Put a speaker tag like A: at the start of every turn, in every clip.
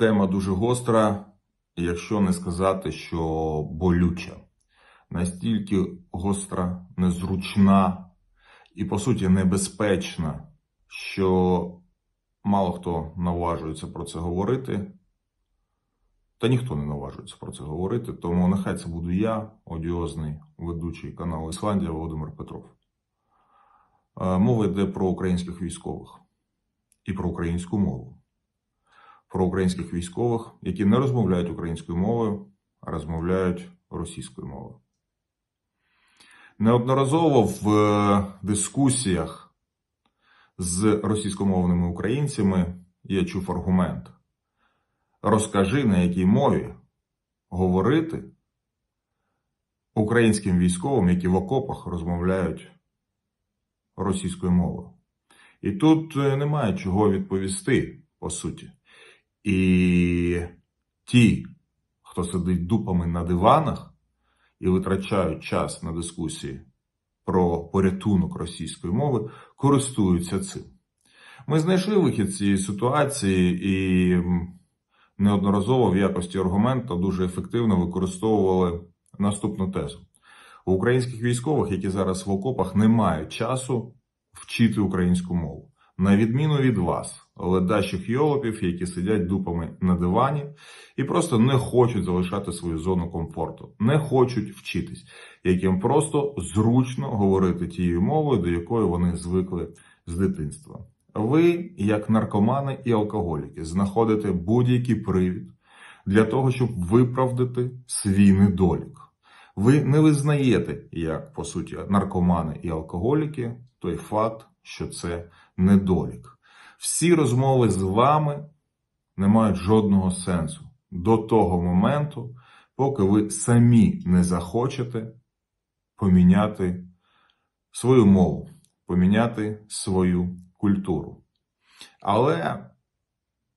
A: Тема дуже гостра, якщо не сказати, що болюча. Настільки гостра, незручна і, по суті, небезпечна, що мало хто наважується про це говорити. Та ніхто не наважується про це говорити, тому нехай це буду я, одіозний ведучий каналу Ісландія Володимир Петров. Е, Мова йде про українських військових і про українську мову. Про українських військових, які не розмовляють українською мовою, а розмовляють російською мовою. Неодноразово в е, дискусіях з російськомовними українцями я чув аргумент. Розкажи, на якій мові говорити українським військовим, які в окопах розмовляють російською мовою. І тут е, немає чого відповісти, по суті. І ті, хто сидить дупами на диванах і витрачають час на дискусії про порятунок російської мови, користуються цим. Ми знайшли вихід цієї ситуації і неодноразово в якості аргумента дуже ефективно використовували наступну тезу. У українських військових, які зараз в окопах, немає часу вчити українську мову. На відміну від вас, ледачих йолопів, які сидять дупами на дивані і просто не хочуть залишати свою зону комфорту, не хочуть вчитись, яким просто зручно говорити тією мовою, до якої вони звикли з дитинства. Ви, як наркомани і алкоголіки, знаходите будь-який привід для того, щоб виправдати свій недолік. Ви не визнаєте, як по суті наркомани і алкоголіки, той факт, що це недолік. Всі розмови з вами не мають жодного сенсу до того моменту, поки ви самі не захочете поміняти свою мову, поміняти свою культуру. Але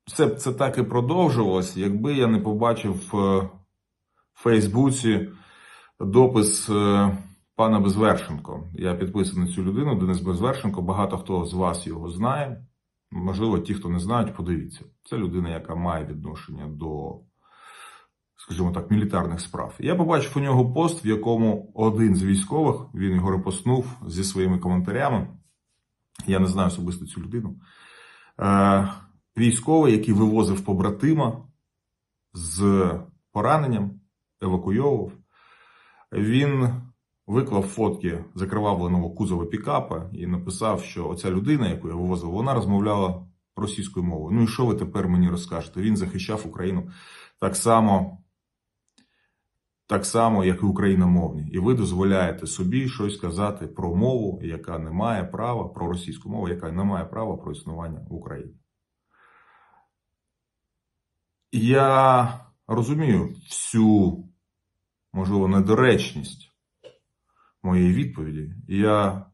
A: це, це так і продовжувалося, якби я не побачив е, в Фейсбуці допис е, пана Безвершенко. Я підписаний на цю людину, Денис Безвершенко. Багато хто з вас його знає. Можливо, ті, хто не знають, подивіться. Це людина, яка має відношення до, скажімо так, мілітарних справ. Я побачив у нього пост, в якому один з військових він його репостнув зі своїми коментарями. Я не знаю особисто цю людину. Е, військовий, який вивозив побратима з пораненням, евакуйовував. Він виклав фотки закривавленого кузова пікапа і написав, що оця людина, яку я вивозив, вона розмовляла російською мовою. Ну і що ви тепер мені розкажете? Він захищав Україну так само, так само, як і україномовні. І ви дозволяєте собі щось казати про мову, яка не має права, про російську мову, яка не має права про існування в Україні. Я розумію всю, можливо, недоречність моєї відповіді. І я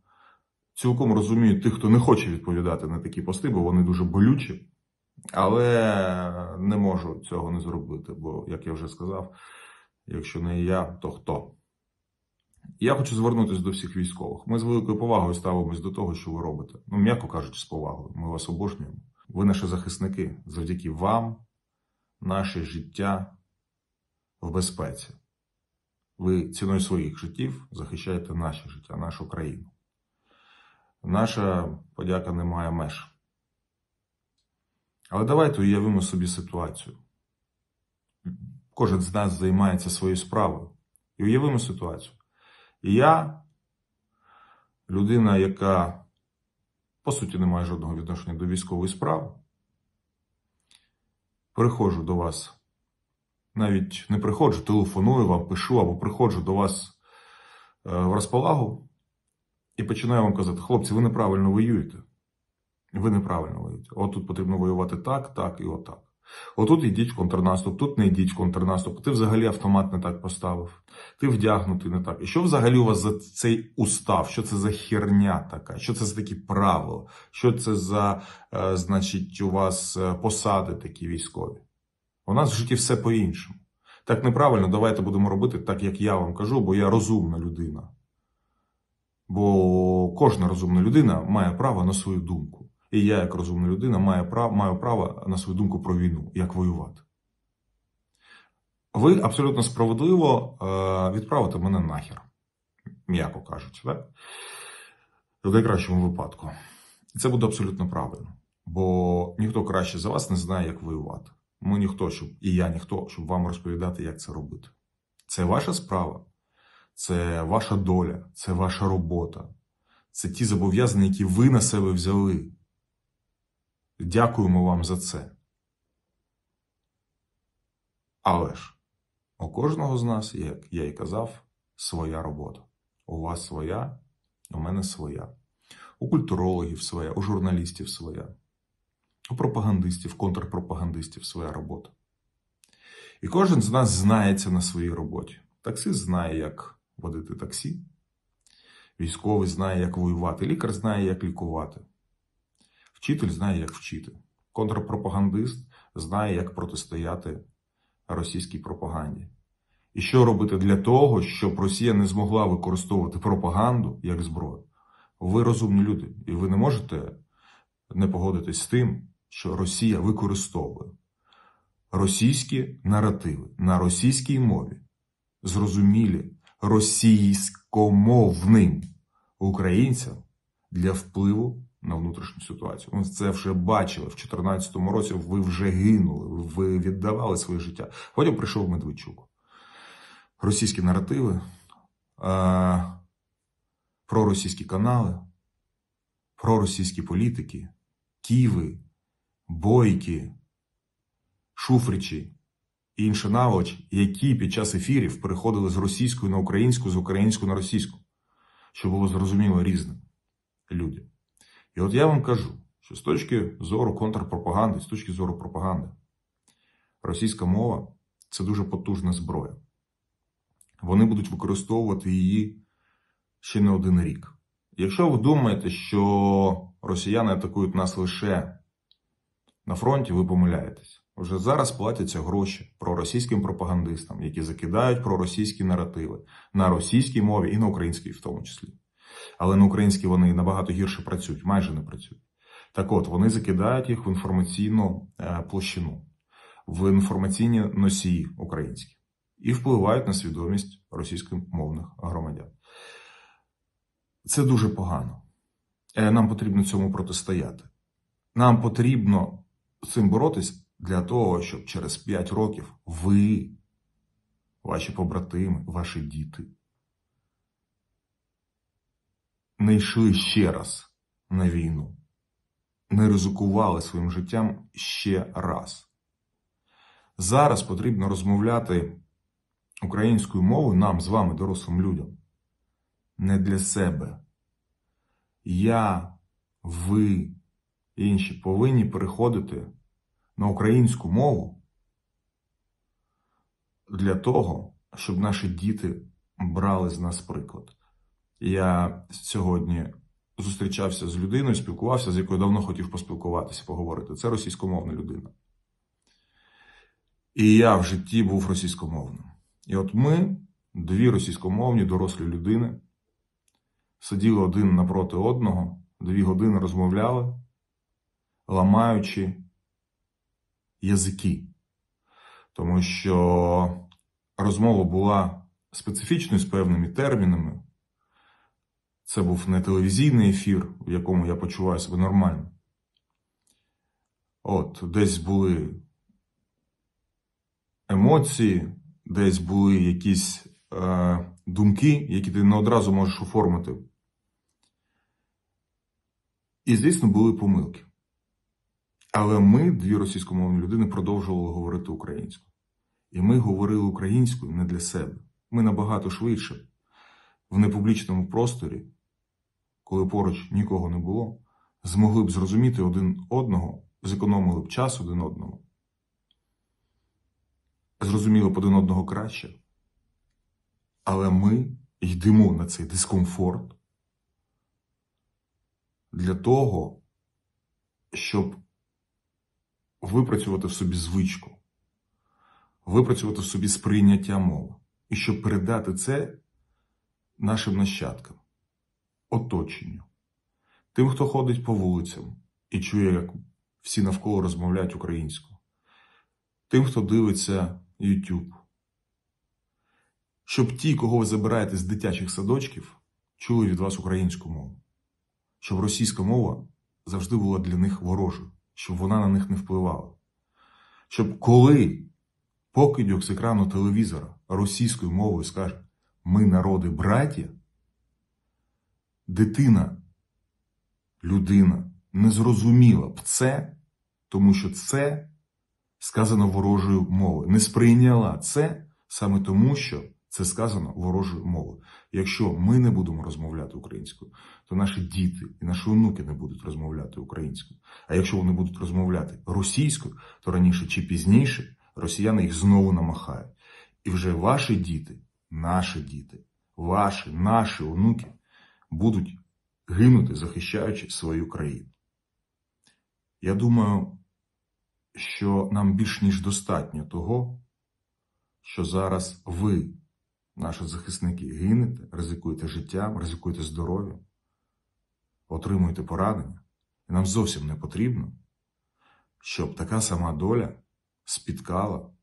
A: цілком розумію тих, хто не хоче відповідати на такі пости, бо вони дуже болючі. Але не можу цього не зробити, бо, як я вже сказав, якщо не я, то хто? Я хочу звернутися до всіх військових. Ми з великою повагою ставимось до того, що ви робите. Ну, м'яко кажучи, з повагою. Ми вас обожнюємо. Ви наші захисники. Завдяки вам, наше життя в безпеці. Ви ціною своїх життів захищаєте наше життя, нашу країну. Наша подяка не має меж. Але давайте уявимо собі ситуацію. Кожен з нас займається своєю справою. І уявимо ситуацію. Я, людина, яка по суті не має жодного відношення до військової справи, приходжу до вас навіть не приходжу, телефоную вам, пишу або приходжу до вас е, в розпалагу і починаю вам казати: хлопці, ви неправильно воюєте. Ви неправильно воюєте. От тут потрібно воювати так, так і отак. Отут йдіть в контрнаступ, тут не йдіть в контрнаступ. Ти взагалі автомат не так поставив, ти вдягнутий не так. І що взагалі у вас за цей устав? Що це за херня така? Що це за такі правила? Що це за, е, значить, у вас е, посади такі військові? У нас в житті все по-іншому. Так неправильно, давайте будемо робити так, як я вам кажу, бо я розумна людина. Бо кожна розумна людина має право на свою думку. І я, як розумна людина, маю право, маю право на свою думку про війну, як воювати. Ви абсолютно справедливо е, відправите мене нахер, м'яко кажучи, так? В найкращому випадку. І це буде абсолютно правильно. Бо ніхто краще за вас не знає, як воювати. Ми ніхто, щоб і я ніхто, щоб вам розповідати, як це робити. Це ваша справа, це ваша доля, це ваша робота, це ті зобов'язання, які ви на себе взяли. Дякуємо вам за це. Але ж у кожного з нас, як я і казав, своя робота. У вас своя, у мене своя. У культурологів своя, у журналістів своя, пропагандистів, контрпропагандистів своя робота. І кожен з нас знається на своїй роботі. Таксист знає, як водити таксі, військовий знає, як воювати, лікар знає, як лікувати, вчитель знає, як вчити, контрпропагандист знає, як протистояти російській пропаганді. І що робити для того, щоб Росія не змогла використовувати пропаганду як зброю? Ви розумні люди, і ви не можете не погодитись з тим, що Росія використовує російські наративи на російській мові, зрозумілі російськомовним українцям для впливу на внутрішню ситуацію. Ми це вже бачили в 2014 році. Ви вже гинули, ви віддавали своє життя. Потім прийшов Медведчук. Російські наративи, проросійські канали, проросійські політики, ківи, бойки, шуфричі і інші наволоч, які під час ефірів переходили з російської на українську, з української на російську, що було зрозуміло різним людям. І от я вам кажу, що з точки зору контрпропаганди, з точки зору пропаганди, російська мова це дуже потужна зброя. Вони будуть використовувати її ще не один рік. Якщо ви думаєте, що росіяни атакують нас лише на фронті, ви помиляєтесь. Вже зараз платяться гроші проросійським пропагандистам, які закидають проросійські наративи на російській мові і на українській в тому числі. Але на українській вони набагато гірше працюють, майже не працюють. Так от, вони закидають їх в інформаційну е, площину, в інформаційні носії українські і впливають на свідомість російськомовних громадян. Це дуже погано. Е, Нам потрібно цьому протистояти. Нам потрібно цим боротись для того, щоб через 5 років ви, ваші побратими, ваші діти не йшли ще раз на війну, не ризикували своїм життям ще раз. Зараз потрібно розмовляти українською мовою нам з вами, дорослим людям, не для себе. Я, ви, інші повинні переходити на українську мову для того, щоб наші діти брали з нас приклад. Я сьогодні зустрічався з людиною, спілкувався, з якою давно хотів поспілкуватися, поговорити. Це російськомовна людина. І я в житті був російськомовним. І от ми, дві російськомовні дорослі людини, сиділи один напроти одного, дві години розмовляли, ламаючи язики. Тому що розмова була специфічною з певними термінами. Це був не телевізійний ефір, в якому я почуваю себе нормально. От, десь були емоції, десь були якісь е, думки, які ти не одразу можеш оформити. І, звісно, були помилки. Але ми, дві російськомовні людини, продовжували говорити українською. І ми говорили українською не для себе. Ми набагато швидше в непублічному просторі, коли поруч нікого не було, змогли б зрозуміти один одного, зекономили б час один одному. Зрозуміли б один одного краще. Але ми йдемо на цей дискомфорт для того, щоб випрацювати в собі звичку, випрацювати в собі сприйняття мови, і щоб передати це нашим нащадкам, оточенню, тим, хто ходить по вулицям, і чує, як всі навколо розмовляють українською. Тим, хто дивиться YouTube. Щоб ті, кого ви забираєте з дитячих садочків, чули від вас українську мову. Щоб російська мова завжди була для них ворожою, щоб вона на них не впливала. Щоб коли покидьок з екрану телевізора російською мовою скаже Ми народи браті, дитина, людина не зрозуміла б це, тому що це сказано ворожою мовою. Не сприйняла це саме тому, що це сказано ворожою мовою. Якщо ми не будемо розмовляти українською, то наші діти і наші онуки не будуть розмовляти українською. А якщо вони будуть розмовляти російською, то раніше чи пізніше росіяни їх знову намахають. І вже ваші діти, наші діти, ваші, наші онуки будуть гинути, захищаючи свою країну. Я думаю, що нам більш ніж достатньо того, що зараз ви, наші захисники, гинете, ризикуєте життям, ризикуєте здоров'ям, отримуєте поранення. І нам зовсім не потрібно, щоб така сама доля спіткала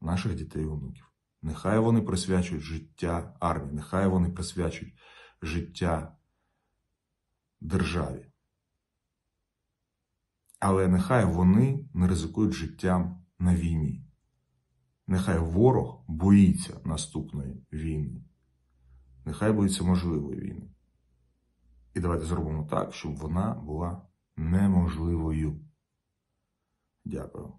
A: наших дітей і онуків. Нехай вони присвячують життя армії, нехай вони присвячують життя державі. Але нехай вони не ризикують життям на війні. Нехай ворог боїться наступної війни. Нехай боїться можливої війни. І давайте зробимо так, щоб вона була неможливою. Дякую.